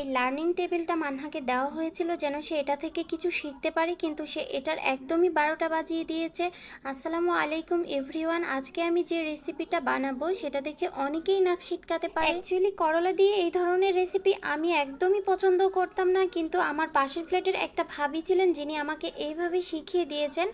এই লার্নিং টেবিলটা মানহাকে দেওয়া হয়েছিল যেন সে এটা থেকে কিছু শিখতে পারে কিন্তু সে এটার একদমই বারোটা বাজিয়ে দিয়েছে। আসসালামু আলাইকুম এভরিওয়ান আজকে আমি যে রেসিপিটা বানাবো সেটা দেখে অনেকেই নাক ছিটকাতে পারে। অ্যাকচুয়ালি করলা দিয়ে এই ধরনের রেসিপি আমি একদমই পছন্দ করতাম না কিন্তু আমার পাশের ফ্ল্যাটের একটা ভাবি ছিলেন যিনি আমাকে এইভাবে শিখিয়ে দিয়েছেন।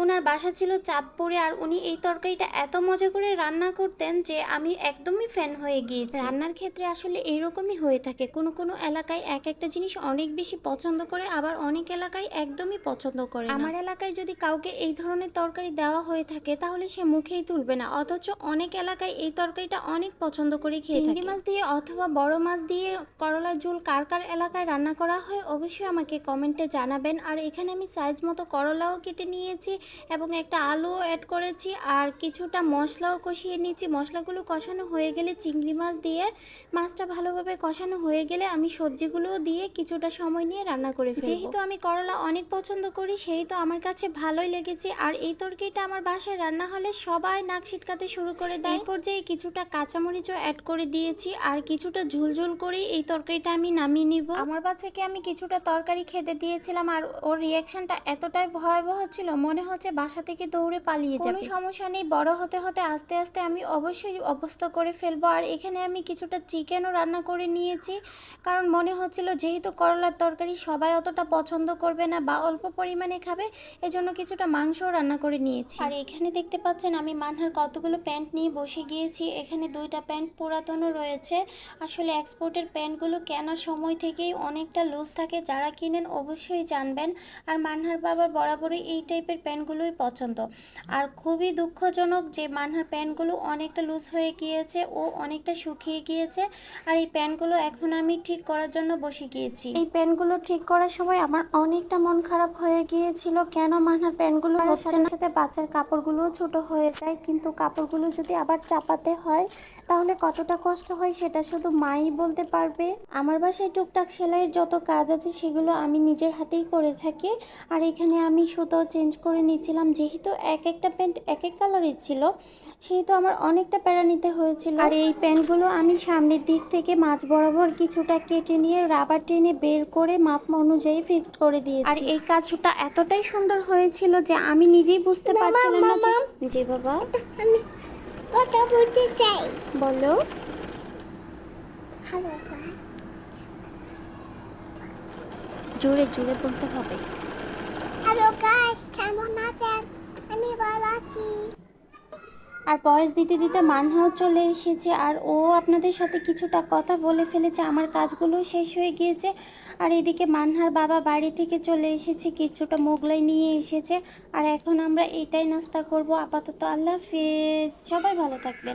ওনার বাসা ছিল চাঁদপুরে আর উনি এই তরকারিটা এত মজা করে রান্না করতেন যে আমি একদমই ফ্যান হয়ে গিয়েছি। রান্নার ক্ষেত্রে আসলে এরকমই হয়ে থাকে। কোনো কোনো এলাকায় এক একটা জিনিস অনেক বেশি পছন্দ করে আবার অনেক এলাকায় একদমই পছন্দ করে আমার এলাকায় যদি কাউকে এই ধরনের তরকারি দেওয়া হয়ে থাকে তাহলে সে মুখেই তুলবে না। অথচ অনেক এলাকায় এই তরকারিটা অনেক পছন্দ করে খেয়ে চিংড়ি মাছ দিয়ে অথবা বড় মাছ দিয়ে করলা ঝোল কার কার এলাকায় রান্না করা হয় অবশ্যই আমাকে কমেন্টে জানাবেন। আর এখানে আমি সাইজ মতো করলাও কেটে নিয়েছি এবং একটা আলুও অ্যাড করেছি আর কিছুটা মশলাও কষিয়ে নিয়েছি। মশলাগুলো কষানো হয়ে গেলে চিংড়ি মাছ দিয়ে মাছটা ভালোভাবে কষানো হয়ে গেলে আমি সবজিগুলোও দিয়ে কিছুটা সময় নিয়ে রান্না করে ফেলব। যেহেতু আমি করলা অনেক পছন্দ করি সেই তো আমার কাছে ভালোই লেগেছে। আর এই তরকারিটা আমার বাসায় রান্না হলে সবাই নাক ছিটকাতে শুরু করে দেয়। এই পর্যায়ে কিছুটা কাঁচামরিচও অ্যাড করে দিয়েছি আর কিছুটা ঝুলঝুল করে এই তরকারিটা আমি নামিয়ে নিব। আমার বাচ্চাকে আমি কিছুটা তরকারি খেতে দিয়েছিলাম আর ওর রিয়াকশনটা এতটাই ভয়াবহ ছিল মনে হচ্ছে বাসা থেকে দৌড়ে পালিয়ে যাবে। কোনো সমস্যা নেই বড় হতে হতে আস্তে আস্তে আমি অবশ্যই অভ্যস্ত করে ফেলব। আর এখানে আমি কিছুটা চিকেনও রান্না করে নিয়েছি। কারণ মনে হচ্ছিল যেহেতু করলার তরকারি সবাই অতটা পছন্দ করবে না বা অল্প পরিমাণে খাবে, এজন্য কিছুটা মাংসও রান্না করে নিয়েছি। আর এখানে দেখতে পাচ্ছেন আমি মানহার কতগুলো প্যান্ট নিয়ে বসে গিয়েছি। এখানে দুইটা প্যান্ট পুরাতনও রয়েছে। আসলে এক্সপোর্টের প্যান্টগুলো কেনার সময় থেকেই অনেকটা লুজ থাকে, যারা কিনেন অবশ্যই জানবেন। আর মানহার বাবার বরাবরই এই টাইপের প্যান্টগুলোই পছন্দ। আর খুবই দুঃখজনক যে মানহার প্যান্টগুলো অনেকটা লুজ হয়ে গিয়েছে ও অনেকটা শুকিয়ে গিয়েছে। আর এই প্যান্টগুলো এখন আমি ঠিক করার জন্য বসে গিয়েছি। এই প্যান্টগুলো ঠিক করার সময় আমার অনেকটা মন খারাপ হয়ে গিয়েছিল। কেন মানহার প্যান্টগুলো হচ্ছে না? সাথে বাচ্চার কাপড়গুলোও ছোট হয়ে যায়। কিন্তু কাপড়গুলো যদি আবার চাপাতে হয় তাহলে কতটা কষ্ট হয় সেটা শুধু মাই বলতে পারবে? আমার বাসায় টুকটাক সেলাইয়ের যত কাজ আছে সেগুলো আমি নিজের হাতেই করে থাকি। আর এখানে আমি সুতো চেঞ্জ করে নিচ্ছিলাম যেহেতু এক একটা প্যান্ট এক এক কালারের ছিল সেহেতু আমার অনেকটা প্যারা নিতে হয়েছিল। আর এই প্যান্টগুলো আমি সামনের দিক থেকে মাছ বরাবর কিছুটা কেটে নিয়ে রাবার টেনে বের করে মাপ অনুযায়ী ফিক্সড করে দিয়েছি। আর এই কাজটা এতটাই সুন্দর হয়েছিল যে আমি নিজেই বুঝতে পারছিলাম না যে বাবা। কথা বলতে চাই? বলো। হ্যালো জোরে জোরে বলতে হবে। হ্যালো গাইস কেমন আছেন? আমি ভালো আছি। আর বয়স দিতে দিতে মানহাও চলে এসেছে আর ও আপনাদের সাথে কিছুটা কথা বলে ফেলেছে। আমার কাজগুলো শেষ হয়ে গিয়েছে আর এদিকে মানহার বাবা বাড়ি থেকে চলে এসেছে, কিছুটা মোগলাই নিয়ে এসেছে। আর এখন আমরা এটাই নাস্তা করব। আপাতত আল্লাহ ফেজ সবাই ভালো থাকবেন।